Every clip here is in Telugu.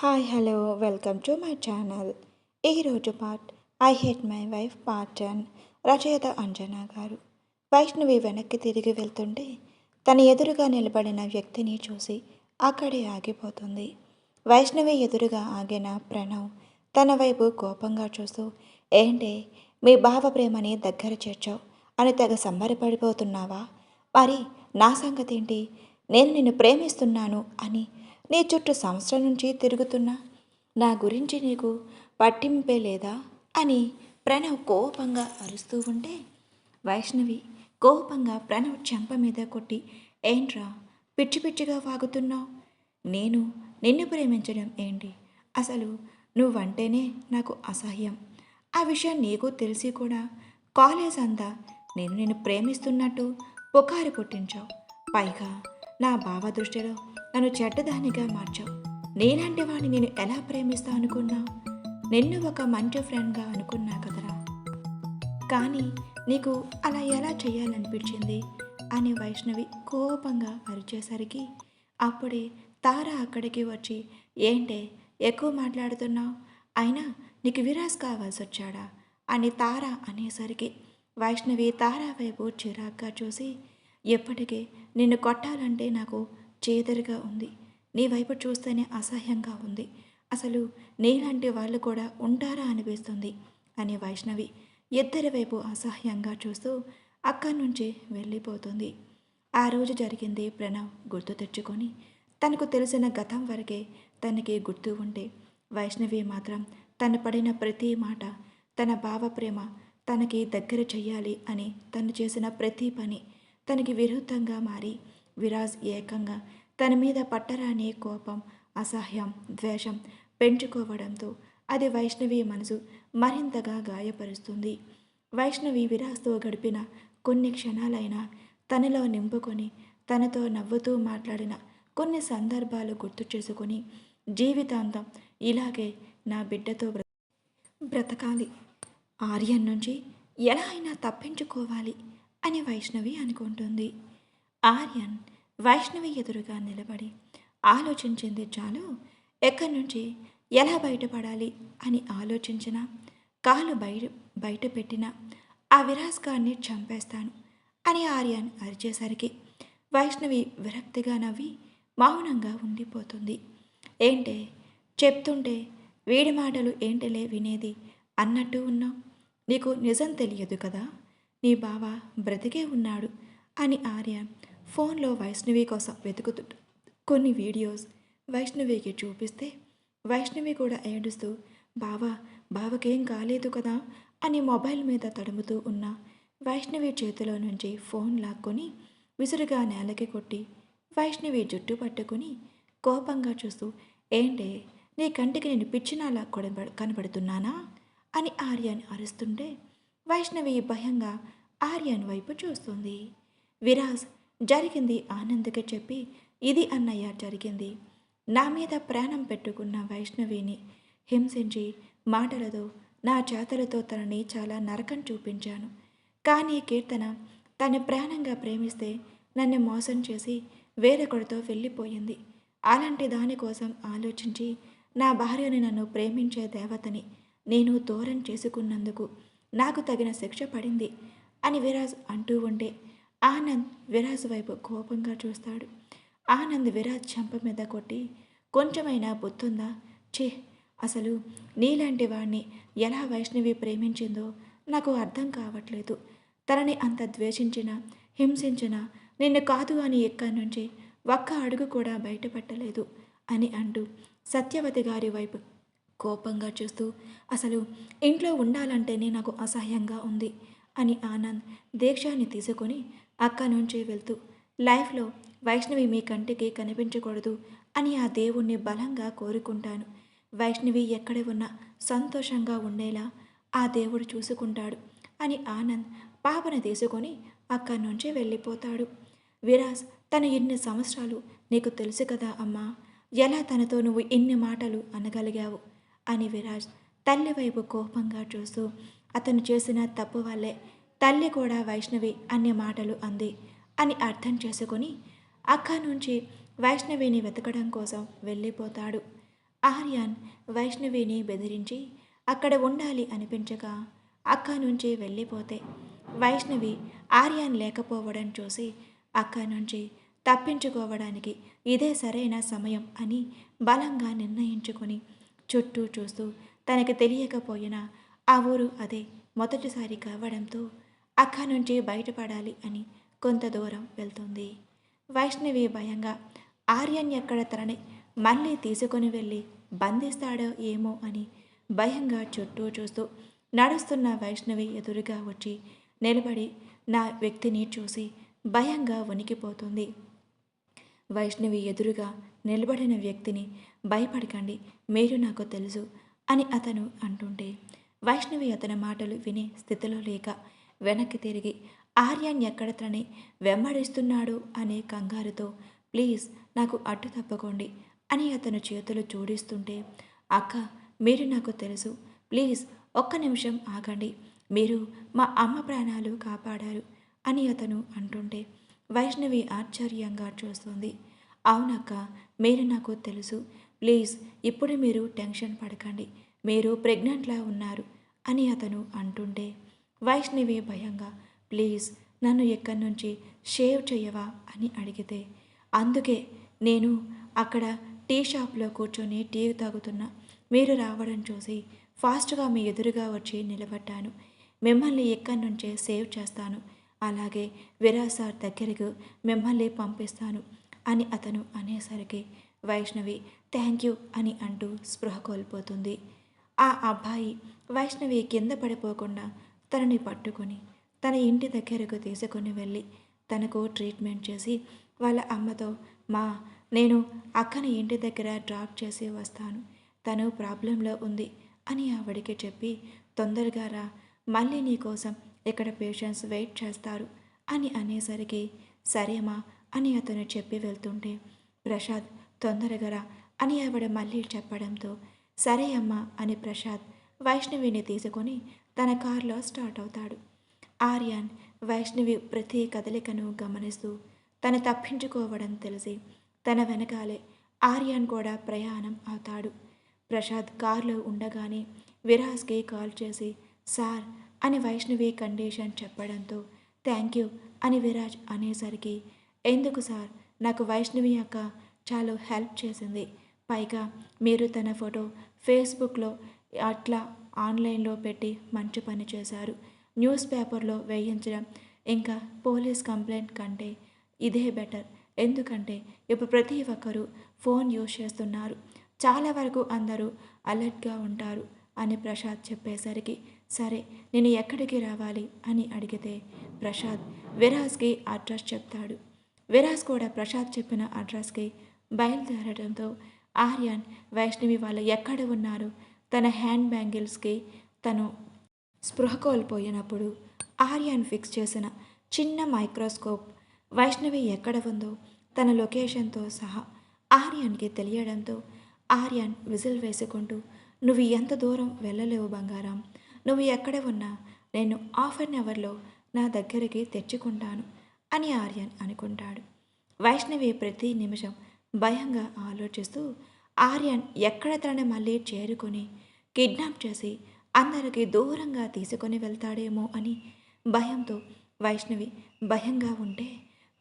Hi hello welcome to my channel. ఈరోజు part I hate my wife part ten రచయిత అంజనా గారు. వైష్ణవి వెనక్కి తిరిగి వెళ్తుంటే తన ఎదురుగా నిలబడిన వ్యక్తిని చూసి అక్కడే ఆగిపోతుంది. వైష్ణవి ఎదురుగా ఆగిన ప్రణవ్ తన వైపు కోపంగా చూస్తూ ఏంటి మీ భావ ప్రేమని దగ్గర చేర్చావు అని తెగ సంబరపడిపోతున్నావా? మరి నా సంగతి ఏంటి నేను నిన్ను ప్రేమిస్తున్నాను అని నీ చుట్టూ సంవత్సరం నుంచి తిరుగుతున్నా? నా గురించి నీకు పట్టింపే లేదా? అని ప్రణవ్ కోపంగా అరుస్తూ ఉంటే వైష్ణవి కోపంగా ప్రణవ్ చెంప మీద కొట్టి ఏంట్రా పిచ్చి పిచ్చిగా వాగుతున్నావు? నేను నిన్ను ప్రేమించడం ఏంటి? అసలు నువ్వంటేనే నాకు అసహ్యం. ఆ విషయం నీకు తెలిసి కూడా కాలేజ్ అంతా నేను నిన్ను ప్రేమిస్తున్నట్టు పుకారు పుట్టించావు పైగా నా భావ దృష్టిలో నన్ను చెడ్డదానిగా మార్చావు. నేనంటే వాడిని నేను ఎలా ప్రేమిస్తా అనుకున్నా? నిన్ను ఒక మంచి ఫ్రెండ్గా అనుకున్నా కదరా. కానీ నీకు అలా ఎలా చేయాలనిపించింది? అని వైష్ణవి కోపంగా అరిచేసరికి అప్పుడే తార అక్కడికి వచ్చి ఏంటే ఎక్కువ మాట్లాడుతున్నావు? అయినా నీకు విరాజ్ కావాల్సి వచ్చాడా అని తార అనేసరికి వైష్ణవి తార వైపు చిరాగ్గా చూసి ఎప్పటికీ నిన్ను కొట్టాలంటే నాకు చేదరిగా ఉంది. నీ వైపు చూస్తేనే అసహ్యంగా ఉంది. అసలు నీలాంటి వాళ్ళు కూడా ఉంటారా అనిపిస్తుంది అని వైష్ణవి ఇద్దరి వైపు అసహ్యంగా చూస్తూ అక్కడి నుంచి వెళ్ళిపోతుంది. ఆ రోజు జరిగింది ప్రణవ్ గుర్తు తెచ్చుకొని తనకు తెలిసిన గతం వరకే తనకి గుర్తు ఉంటే వైష్ణవి మాత్రం తను పడిన ప్రతి మాట తన భావ ప్రేమ తనకి దగ్గర చెయ్యాలి అని తను చేసిన ప్రతి పని తనకి విరుద్ధంగా మారి విరాజ్ ఏకంగా తన మీద పట్టరాని కోపం అసహ్యం ద్వేషం పెంచుకోవడంతో అది వైష్ణవి మనసు మరింతగా గాయపరుస్తుంది. వైష్ణవి విరాజ్తో గడిపిన కొన్ని క్షణాలైనా తనలో నింపుకొని తనతో నవ్వుతూ మాట్లాడిన కొన్ని సందర్భాలు గుర్తు చేసుకొని జీవితాంతం ఇలాగే నా బిడ్డతో బ్రతకాలి. ఆర్యన్ నుంచి ఎలా అయినా తప్పించుకోవాలి. అని వైష్ణవి అనుకుంటుంది. ఆర్యన్ వైష్ణవి ఎదురుగా నిలబడి ఆలోచించింది చాలు ఎక్కడి నుంచి ఎలా బయటపడాలి? అని ఆలోచించిన కాలు బయట బయట పెట్టిన ఆ విరాస్కాన్ని చంపేస్తాను అని ఆర్యన్ అరిచేసరికి వైష్ణవి విరక్తిగా నవ్వి మౌనంగా ఉండిపోతుంది. ఏంటే చెప్తుంటే వీడి మాటలు ఏంటలే వినేది అన్నట్టు ఉన్నావు? నీకు నిజం తెలియదు కదా? నీ బావ బ్రతికే ఉన్నాడు అని ఆర్య ఫోన్లో వైష్ణవి కోసం వెతుకుతూ కొన్ని వీడియోస్ వైష్ణవికి చూపిస్తే వైష్ణవి కూడా ఏడుస్తూ బావా బావకేం కాలేదు కదా? అని మొబైల్ మీద తడుముతూ ఉన్న వైష్ణవి చేతిలో నుంచి ఫోన్ లాక్కొని విసురుగా నేలకి కొట్టి వైష్ణవి జుట్టు పట్టుకుని కోపంగా చూస్తూ ఏంటే నీ కంటికి నేను పిచ్చినాలా కొడబ కనబడుతున్నానా? అని ఆర్యాన్ని అరుస్తుంటే వైష్ణవి భయంగా ఆర్యన్ వైపు చూస్తుంది. విరాజ్ జరిగింది ఆనంద్కి చెప్పి ఇది అన్నయ్య జరిగింది. నా మీద ప్రాణం పెట్టుకున్న వైష్ణవిని హింసించి మాటలతో నా చేతలతో తనని చాలా నరకం చూపించాను. కానీ కీర్తన తను ప్రాణంగా ప్రేమిస్తే నన్ను మోసం చేసి వేరొకడితో వెళ్ళిపోయింది. అలాంటి దానికోసం ఆలోచించి నా భార్యని నన్ను ప్రేమించే దేవతని నేను దూరం చేసుకున్నందుకు నాకు తగిన శిక్ష పడింది అని విరాజ్ అంటూ ఉండే ఆనంద్ విరాజ్ వైపు కోపంగా చూస్తాడు. ఆనంద్ విరాజ్ చెంప మీద కొట్టి కొంచెమైనా బుద్ధుందా? ఛే అసలు నీలాంటి వాణ్ణి ఎలా వైష్ణవి ప్రేమించిందో నాకు అర్థం కావట్లేదు. తనని అంత ద్వేషించిన హింసించిన నిన్ను కాదు అని ఎక్కడి నుంచి ఒక్క అడుగు కూడా బయటపట్టలేదు అని అంటూ సత్యవతి గారి వైపు కోపంగా చూస్తూ అసలు ఇంట్లో ఉండాలంటేనే నాకు అసహ్యంగా ఉంది అని ఆనంద్ దీక్షాన్ని తీసుకొని అక్క నుంచి వెళ్తూ లైఫ్లో వైష్ణవి మీ కంటికి కనిపించకూడదు అని ఆ దేవుణ్ణి బలంగా కోరుకుంటాను. వైష్ణవి ఎక్కడ ఉన్నా సంతోషంగా ఉండేలా ఆ దేవుడు చూసుకుంటాడు అని ఆనంద్ పాపను తీసుకొని అక్కడి నుంచి వెళ్ళిపోతాడు. విరాజ్ తను ఇన్ని సంవత్సరాలు నీకు తెలుసు కదా అమ్మా ఎలా తనతో నువ్వు ఇన్ని మాటలు అనగలిగావు? అని విరాజ్ తల్లి వైపు కోపంగా చూస్తూ అతను చేసిన తప్పు వల్లే తల్లి కూడా వైష్ణవి అనే మాటలు అంది అని అర్థం చేసుకొని అక్క నుంచి వైష్ణవిని వెతకడం కోసం వెళ్ళిపోతాడు. ఆర్యాన్ వైష్ణవిని బెదిరించి అక్కడ ఉండాలి అనిపించగా అక్క నుంచి వెళ్ళిపోతే వైష్ణవి ఆర్యాన్ లేకపోవడం చూసి అక్క నుంచి తప్పించుకోవడానికి ఇదే సరైన సమయం అని బలంగా నిర్ణయించుకొని చుట్టూ చూస్తూ తనకు తెలియకపోయినా ఆ ఊరు అదే మొదటిసారి కావడంతో అక్క నుంచి బయటపడాలి అని కొంత దూరం వెళ్తుంది. వైష్ణవి భయంగా ఆర్యన్ ఎక్కడ తనని మళ్ళీ తీసుకొని వెళ్ళి బంధిస్తాడో ఏమో అని భయంగా చుట్టూ చూస్తూ నడుస్తున్న వైష్ణవి ఎదురుగా వచ్చి నిలబడి నా వ్యక్తిని చూసి భయంగా వణికిపోతుంది. వైష్ణవి ఎదురుగా నిలబడిన వ్యక్తిని భయపడకండి మీరు నాకు తెలుసు అని అతను అంటుంటే వైష్ణవి అతని మాటలు వినే స్థితిలో లేక వెనక్కి తిరిగి ఆర్యాన్ ఎక్కడ తనని వెంబడిస్తున్నాడు అనే కంగారుతో ప్లీజ్ నాకు అడ్డు తప్పకోండి అని అతను చేతులు జోడిస్తుంటే అక్క మీరు నాకు తెలుసు ప్లీజ్ ఒక్క నిమిషం ఆగండి మీరు మా అమ్మ ప్రాణాలు కాపాడారు అని అతను అంటుంటే వైష్ణవి ఆశ్చర్యంగా చూస్తుంది అవునక్క మీరు నాకు తెలుసు ప్లీజ్ ఇప్పుడు మీరు టెన్షన్ పడకండి. మీరు ప్రెగ్నెంట్లా ఉన్నారు అని అతను అంటుంటే వైష్ణవి భయంగా ప్లీజ్ నన్ను ఎక్కడి నుంచి షేవ్ చేయవా అని అడిగితే అందుకే నేను అక్కడ టీ షాప్లో కూర్చొని టీ తాగుతున్నా. మీరు రావడం చూసి ఫాస్ట్గా మీ ఎదురుగా వచ్చి నిలబడ్డాను. మిమ్మల్ని ఎక్కడి నుంచే సేవ్ చేస్తాను? అలాగే విరాసార్ దగ్గరకు మిమ్మల్ని పంపిస్తాను అని అతను అనేసరికి వైష్ణవి థ్యాంక్ యూ అని అంటూ స్పృహ కోల్పోతుంది. ఆ అబ్బాయి వైష్ణవి కింద పడిపోకుండా తనని పట్టుకొని తన ఇంటి దగ్గరకు తీసుకొని వెళ్ళి తనకు ట్రీట్మెంట్ చేసి వాళ్ళ అమ్మతో మా నేను అక్కని ఇంటి దగ్గర డ్రాప్ చేసి వస్తాను. తను ప్రాబ్లంలో ఉంది అని ఆవిడికి చెప్పి తొందరగా రా మళ్ళీ నీకోసం ఇక్కడ పేషెంట్స్ వెయిట్ చేస్తారు అని అనేసరికి సరేమా అని అతను చెప్పి వెళ్తుంటే ప్రసాద్ తొందరగా రా అని ఆవిడ మళ్ళీ చెప్పడంతో సరే అమ్మా అని ప్రసాద్ వైష్ణవిని తీసుకొని తన కారులో స్టార్ట్ అవుతాడు. ఆర్యాన్ వైష్ణవి ప్రతి కదలికను గమనిస్తూ తను తప్పించుకోవడం తెలిసి తన వెనకాలే ఆర్యాన్ కూడా ప్రయాణం అవుతాడు. ప్రసాద్ కారులో ఉండగానే విరాజ్కి కాల్ చేసి సార్ అని వైష్ణవి కండిషన్ చెప్పడంతో థ్యాంక్ యూ అని విరాజ్ అనేసరికి ఎందుకు సార్? నాకు వైష్ణవి యొక్క చాలా హెల్ప్ చేసింది. పైగా మీరు తన ఫోటో ఫేస్బుక్లో అట్లా ఆన్లైన్లో పెట్టి మంచి పని చేశారు. న్యూస్ పేపర్లో వేయించడం ఇంకా పోలీస్ కంప్లైంట్ కంటే ఇదే బెటర్. ఎందుకంటే ఇప్పుడు ప్రతి ఒక్కరూ ఫోన్ యూజ్ చేస్తున్నారు. చాలా వరకు అందరూ అలర్ట్గా ఉంటారు అని ప్రసాద్ చెప్పేసరికి సరే నేను ఎక్కడికి రావాలి అని అడిగితే ప్రసాద్ విరాజ్కి అడ్రస్ చెప్తాడు. విరాజ్ కూడా ప్రసాద్ చెప్పిన అడ్రస్కి బయలుదేరడంతో ఆర్యన్ వైష్ణవి వాళ్ళు ఎక్కడ ఉన్నారు? తన హ్యాండ్ బ్యాంగిల్స్కి తను స్పృహ కోల్పోయినప్పుడు ఆర్యన్ ఫిక్స్ చేసిన చిన్న మైక్రోస్కోప్ వైష్ణవి ఎక్కడ ఉందో తన లొకేషన్తో సహా ఆర్యన్కి తెలియడంతో ఆర్యన్ విజిల్ వేసుకుంటూ నువ్వు ఎంత దూరం వెళ్ళలేవు బంగారం. నువ్వు ఎక్కడ ఉన్నా నేను హాఫ్ అన్ అవర్లో నా దగ్గరికి తెచ్చుకుంటాను అని ఆర్యన్ అనుకుంటాడు. వైష్ణవి ప్రతి నిమిషం భయంగా ఆలోచిస్తూ ఆర్యన్ ఎక్కడ తనని మళ్ళీ చేరుకొని కిడ్నాప్ చేసి అందరికి దూరంగా తీసుకొని వెళ్తాడేమో అని భయంతో వైష్ణవి భయంగా ఉంటే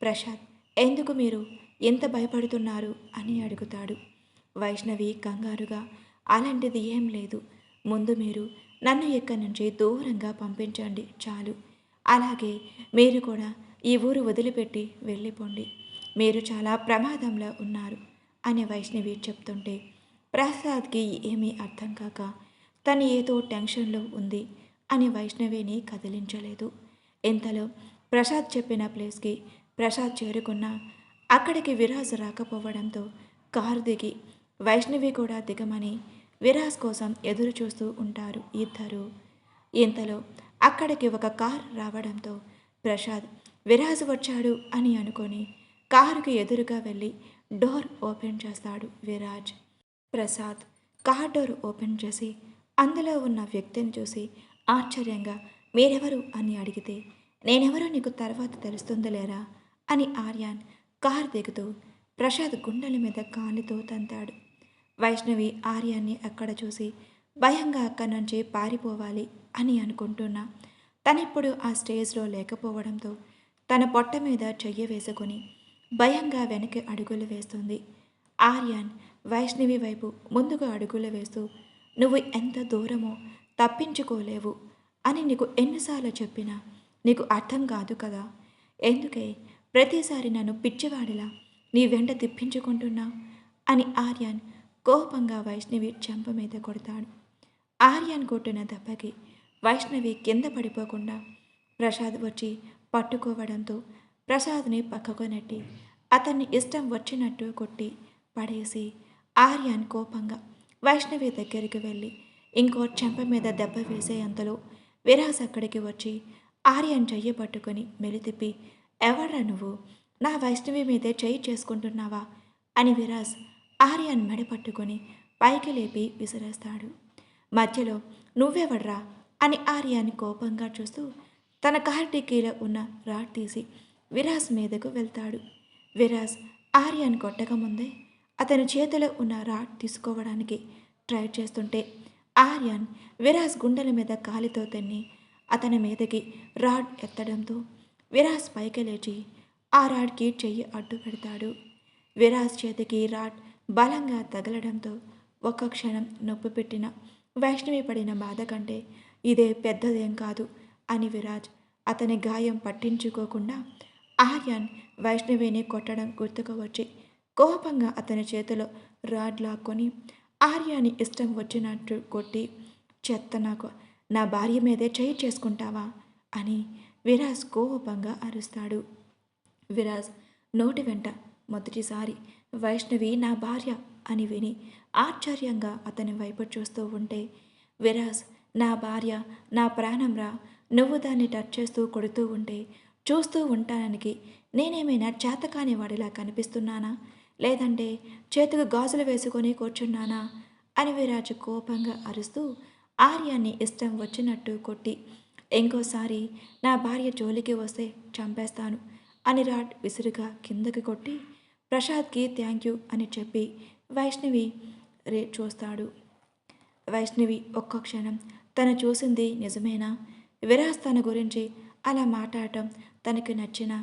ప్రసాద్ ఎందుకు మీరు ఎంత భయపడుతున్నారు? అని అడుగుతాడు. వైష్ణవి కంగారుగా అలాంటిది ఏం లేదు. ముందు మీరు నన్ను ఇక్కడి నుంచి దూరంగా పంపించండి చాలు. అలాగే మీరు కూడా ఈ ఊరు వదిలిపెట్టి వెళ్ళిపోండి. మీరు చాలా ప్రమాదంలో ఉన్నారు అని వైష్ణవి చెప్తుంటే ప్రసాద్కి ఏమీ అర్థం కాక తను ఏదో టెన్షన్లో ఉంది అని వైష్ణవిని కదిలించలేదు. ఇంతలో ప్రసాద్ చెప్పిన ప్లేస్కి ప్రసాద్ చేరుకున్న అక్కడికి విరాజ్ రాకపోవడంతో కారు దిగి వైష్ణవి కూడా దిగమని విరాజ్ కోసం ఎదురు చూస్తూ ఉంటారు ఇద్దరు. ఇంతలో అక్కడికి ఒక కార్ రావడంతో ప్రసాద్ విరాజ్ వచ్చాడు అని అనుకొని కారుకి ఎదురుగా వెళ్ళి డోర్ ఓపెన్ చేస్తాడు Viraj. Prasad car door open చేసి అందులో ఉన్న వ్యక్తిని చూసి ఆశ్చర్యంగా మీరెవరు? అని అడిగితే నేనెవరో నీకు తర్వాత తెలుస్తుందిలేరా అని ఆర్యాన్ కార్ దిగుతూ ప్రసాద్ గుండెల మీద కాలితో తంతాడు. వైష్ణవి ఆర్యాన్ని అక్కడ చూసి భయంగా అక్కడి నుంచి పారిపోవాలి అని అనుకుంటున్నా. తనిప్పుడు ఆ స్టేజ్లో లేకపోవడంతో తన పొట్ట మీద చెయ్యి వేసుకొని భయంగా వెనక్కి అడుగులు వేస్తుంది. ఆర్యన్ వైష్ణవి వైపు ముందుకు అడుగులు వేస్తూ నువ్వు ఎంత దూరమో తప్పించుకోలేవు అని నీకు ఎన్నిసార్లు చెప్పినా నీకు అర్థం కాదు కదా. ఎందుకే ప్రతిసారి నన్ను పిచ్చివాడిలా నీ వెంట తిప్పించుకుంటున్నా? అని ఆర్యన్ కోపంగా వైష్ణవి చెంప మీద కొడతాడు. ఆర్యన్ కొట్టిన దెబ్బకి వైష్ణవి కింద పడిపోకుండా ప్రసాద్ వచ్చి పట్టుకోవడంతో ప్రసాద్ని పక్కకు నెట్టి అతన్ని ఇష్టం వచ్చినట్టు కొట్టి పడేసి ఆర్యాన్ కోపంగా వైష్ణవి దగ్గరికి వెళ్ళి ఇంకో చెంప మీద దెబ్బ వేసే అంతలో విరాజ్ అక్కడికి వచ్చి ఆర్యన్ చెయ్యి పట్టుకొని మెలితిప్పి ఎవర్రా నువ్వు? నా వైష్ణవి మీదే చెయ్యి చేసుకుంటున్నావా? అని విరాజ్ ఆర్యన్ మెడ పట్టుకొని పైకి లేపి విసిరేస్తాడు. మధ్యలో నువ్వెవడ్రా? అని ఆర్యాన్ని కోపంగా చూస్తూ తన కార్ డిక్కీలో ఉన్న రాడ్ తీసి విరాజ్ మీదకు వెళ్తాడు. విరాజ్ ఆర్యన్ కొట్టకముందే అతని చేతిలో ఉన్న రాడ్ తీసుకోవడానికి ట్రై చేస్తుంటే ఆర్యన్ విరాజ్ గుండెల మీద కాలితో తన్ని అతని మీదకి రాడ్ ఎత్తడంతో విరాజ్ పైకి లేచి ఆ రాడ్కి చెయ్యి అడ్డు పెడతాడు. విరాజ్ చేతికి రాడ్ బలంగా తగలడంతో ఒక్క క్షణం నొప్పి పెట్టిన వైష్ణవి పడిన బాధ కంటే ఇదే పెద్దదేం కాదు అని విరాజ్ అతని గాయం పట్టించుకోకుండా ఆర్యన్ వైష్ణవిని కొట్టడం గుర్తుకు వచ్చి కోపంగా అతని చేతిలో రాడ్ లాక్కొని ఆర్యాని ఇష్టం వచ్చినట్టు కొట్టి చెత్త నాకు నా భార్య మీదే చేయి చేసుకుంటావా? అని విరాజ్ కోపంగా అరుస్తాడు. విరాజ్ నోటి వెంట మొదటిసారి వైష్ణవి నా భార్య అని విని ఆశ్చర్యంగా అతని వైపు చూస్తూ ఉంటే విరాజ్ నా భార్య నా ప్రాణంరా నువ్వు దాన్ని టచ్ చేస్తూ కొడుతూ ఉంటే చూస్తూ ఉండటానికి నేనేమైనా చేతకాని వాడిలా కనిపిస్తున్నానా? లేదంటే చేతికి గాజులు వేసుకొని కూర్చున్నానా? అని విరాజ్ కోపంగా అరుస్తూ ఆర్యాన్ని ఇష్టం వచ్చినట్టు కొట్టి ఇంకోసారి నా భార్య జోలికి వస్తే చంపేస్తాను అని రాడ్ విసురుగా కిందకి కొట్టి ప్రసాద్కి థ్యాంక్ యూ అని చెప్పి వైష్ణవి రే చూస్తాడు. వైష్ణవి ఒక్క క్షణం తను చూసింది నిజమేనా? విరాజ్ తన గురించి అలా మాట్లాడటం తనకు నచ్చిన.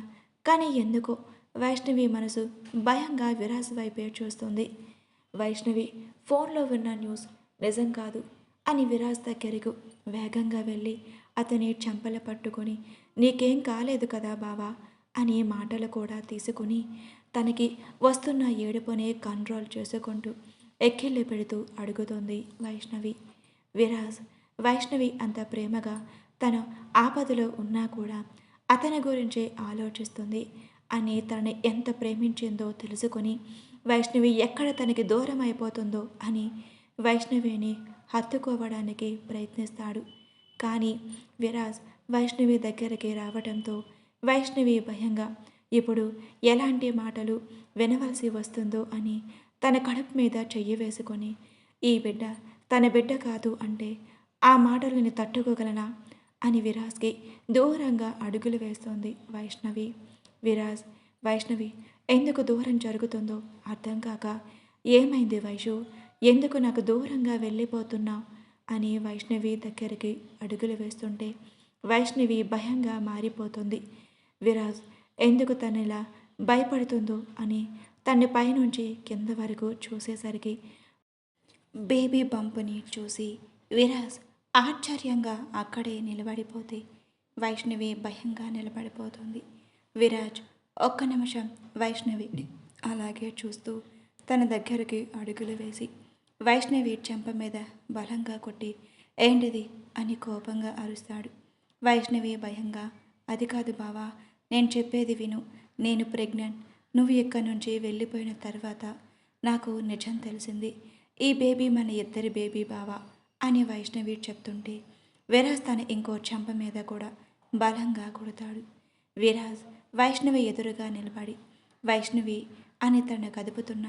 కానీ ఎందుకో వైష్ణవి మనసు భయంగా విరాజ్ వైపే చూస్తుంది. వైష్ణవి ఫోన్లో విన్న న్యూస్ నిజం కాదు అని విరాజ్ దగ్గరకు వేగంగా వెళ్ళి అతని చెంపల పట్టుకొని నీకేం కాలేదు కదా బావా అనే మాటలు కూడా తీసుకుని తనకి వస్తున్న ఏడుపునే కంట్రోల్ చేసుకుంటూ ఎక్కిళ్ళు పెడుతూ అడుగుతుంది వైష్ణవి. విరాజ్ వైష్ణవి అంత ప్రేమగా తను ఆపదలో ఉన్నా కూడా అతని గురించే ఆలోచిస్తుంది. అని తనని ఎంత ప్రేమించిందో తెలుసుకొని వైష్ణవి ఎక్కడ తనకి దూరం అయిపోతుందో అని వైష్ణవిని హత్తుకోవడానికి ప్రయత్నిస్తాడు. కానీ విరాజ్ వైష్ణవి దగ్గరికి రావడంతో వైష్ణవి భయంగా ఇప్పుడు ఎలాంటి మాటలు వినవలసి వస్తుందో అని తన కడుపు మీద చెయ్యి వేసుకొని ఈ బిడ్డ తన బిడ్డ కాదు అంటే ఆ మాటలని తట్టుకోగలనా? అని విరాజ్కి దూరంగా అడుగులు వేస్తోంది వైష్ణవి. విరాజ్ వైష్ణవి ఎందుకు దూరం జరుగుతుందో అర్థం కాక ఏమైంది వైషు? ఎందుకు నాకు దూరంగా వెళ్ళిపోతున్నావు? అని వైష్ణవి దగ్గరికి అడుగులు వేస్తుంటే వైష్ణవి భయంగా మారిపోతుంది. విరాజ్ ఎందుకు తను ఇలా భయపడుతుందో అని తన పైనుంచి కింద వరకు చూసేసరికి బేబీ బంపుని చూసి విరాజ్ ఆశ్చర్యంగా అక్కడే నిలబడిపోతే వైష్ణవి భయంగా నిలబడిపోతుంది. విరాజ్ ఒక్క నిమిషం వైష్ణవిని అలాగే చూస్తూ తన దగ్గరికి అడుగులు వేసి వైష్ణవి చెంప మీద బలంగా కొట్టి ఏంటిది? అని కోపంగా అరుస్తాడు. వైష్ణవి భయంగా అది కాదు బావా నేను చెప్పేది విను. నేను ప్రెగ్నెంట్. నువ్వు ఇక్కడి నుంచి వెళ్ళిపోయిన తర్వాత నాకు నిజం తెలిసింది. ఈ బేబీ మన ఇద్దరి బేబీ బావా. అని వైష్ణవి చెప్తుంటే విరాజ్ తన ఇంకో చెంప మీద కూడా బలంగా కొడతాడు. విరాజ్ వైష్ణవి ఎదురుగా నిలబడి వైష్ణవి అని తను కదుపుతున్న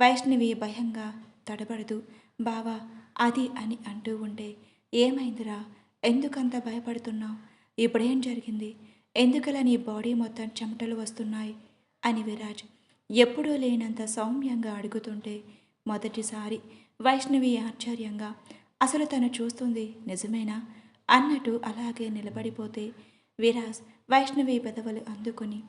వైష్ణవి భయంగా తడబడదు బావా అది అని అంటూ ఉంటే ఏమైందిరా? ఎందుకంత భయపడుతున్నావు? ఇప్పుడేం జరిగింది? ఎందుకలా నీ బాడీ మొత్తం చెమటలు వస్తున్నాయి? అని విరాజ్ ఎప్పుడూ లేనంత సౌమ్యంగా అడుగుతుంటే మొదటిసారి వైష్ణవి ఆశ్చర్యంగా అసలు తను చూస్తుంది నిజమేనా? అన్నట్టు అలాగే నిలబడిపోతే విరాజ్ వైష్ణవి పెదవులు అందుకొని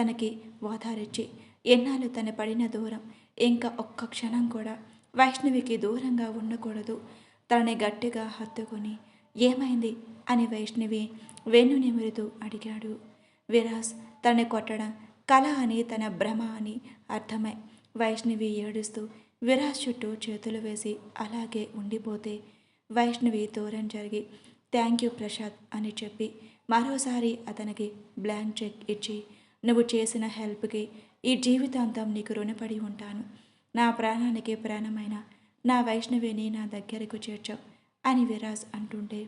తనకి ఓదారిచ్చి ఎన్నాళ్ళు తన పడిన దూరం? ఇంకా ఒక్క క్షణం కూడా వైష్ణవికి దూరంగా ఉండకూడదు. తనని గట్టిగా హత్తుకొని ఏమైంది? అని వైష్ణవి వెన్ను నిమురుతూ అడిగాడు. విరాజ్ తనని కొట్టడం కళ అని తన భ్రమ అని అర్థమై. వైష్ణవి ఏడుస్తూ విరాజ్ చుట్టూ చేతులు వేసి అలాగే ఉండిపోతే వైష్ణవి దూరం జరిగి థ్యాంక్ యూ ప్రసాద్ అని చెప్పి మరోసారి అతనికి బ్లాంక్ చెక్ ఇచ్చి నువ్వు చేసిన హెల్ప్కి ఈ జీవితాంతం నీకు రుణపడి ఉంటాను. నా ప్రాణానికి ప్రాణమైన నా వైష్ణవిని నా దగ్గరకు చేర్చావు అని విరాజ్ అంటుంటే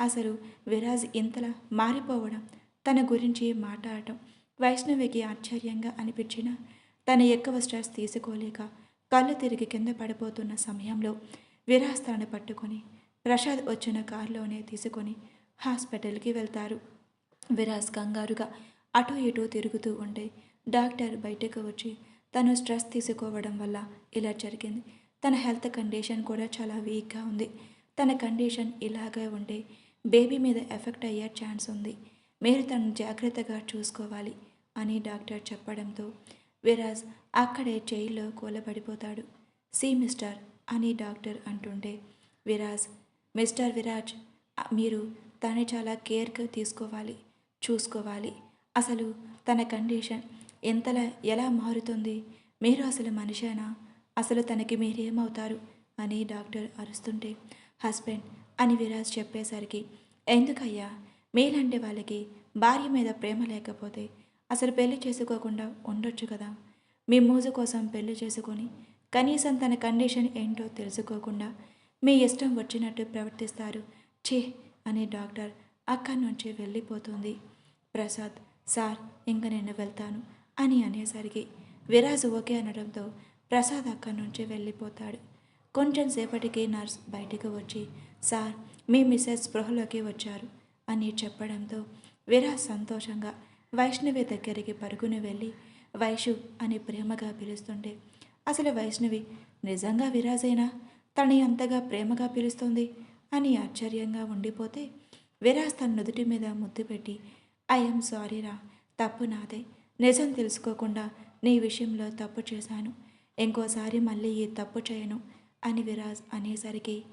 అసలు విరాజ్ ఇంతలా మారిపోవడం తన గురించి మాట్లాడటం వైష్ణవికి ఆశ్చర్యంగా అనిపించిన తన ఎక్కువ స్ట్రెస్ తీసుకోలేక కళ్ళు తిరిగి కింద పడిపోతున్న సమయంలో విరాజ్ తనను పట్టుకొని ప్రసాద్ వచ్చిన కారులోనే తీసుకొని హాస్పిటల్కి వెళ్తారు. విరాజ్ కంగారుగా అటు ఇటు తిరుగుతూ ఉంటే డాక్టర్ బయటకు వచ్చి తను స్ట్రెస్ తీసుకోవడం వల్ల ఇలా జరిగింది. తన హెల్త్ కండిషన్ కూడా చాలా వీక్గా ఉంది. తన కండిషన్ ఇలాగే ఉంటే బేబీ మీద ఎఫెక్ట్ అయ్యే ఛాన్స్ ఉంది. మీరు తను జాగ్రత్తగా చూసుకోవాలి అని డాక్టర్ చెప్పడంతో విరాజ్ అక్కడే జైల్లో కూలబడిపోతాడు. సి మిస్టర్ అని డాక్టర్ అంటుంటే విరాజ్ మిస్టర్ విరాజ్ మీరు తనని చాలా కేర్గా తీసుకోవాలి చూసుకోవాలి. అసలు తన కండిషన్ ఎంతలా ఎలా మారుతుంది? మీరు అసలు మనిషేనా? అసలు తనకి మీరేమవుతారు? అని డాక్టర్ అరుస్తుంటే హస్బెండ్ అని విరాజ్ చెప్పేసరికి ఎందుకయ్యా? మీలాంటి వాళ్ళకి భార్య మీద ప్రేమ లేకపోతే అసలు పెళ్ళి చేసుకోకుండా ఉండొచ్చు కదా? మీ మోజు కోసం పెళ్ళి చేసుకొని కనీసం తన కండిషన్ ఏంటో తెలుసుకోకుండా మీ ఇష్టం వచ్చినట్టు ప్రవర్తిస్తారు. ఛీ! అని డాక్టర్ అక్కడి నుంచి వెళ్ళిపోతుంది. ప్రసాద్ సార్ ఇంక నేను వెళ్తాను అని అనేసరికి విరాజ్ ఓకే అనడంతో ప్రసాద్ అక్కడి నుంచి వెళ్ళిపోతాడు. కొంచెం సేపటికి నర్స్ బయటకు వచ్చి సార్ మీ మిస్సెస్ స్పృహలోకి వచ్చారు అని చెప్పడంతో విరాజ్ సంతోషంగా వైష్ణవి దగ్గరికి పరుగుని వెళ్ళి వైషు అని ప్రేమగా పిలుస్తుంటే అసలు వైష్ణవి నిజంగా విరాజేనా? తనని అంతగా ప్రేమగా పిలుస్తుంది అని ఆశ్చర్యంగా ఉండిపోతే విరాజ్ తన నుదుటి మీద ముద్దు పెట్టి ఐఎమ్ సారీరా తప్పు నాదే. నిజం తెలుసుకోకుండా నీ విషయంలో తప్పు చేశాను. ఇంకోసారి మళ్ళీ ఈ తప్పు చేయను అని విరాజ్ అనేసరికి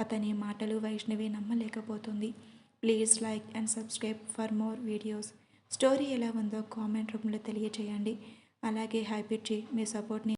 అతని మాటలు Vaishnavi నమ్మలేకపోతుంది. Please like and subscribe for more videos. Story ఎలా ఉందో కామెంట్ రూపంలో తెలియచేయండి. అలాగే హ్యాపీ మీ సపోర్ట్ని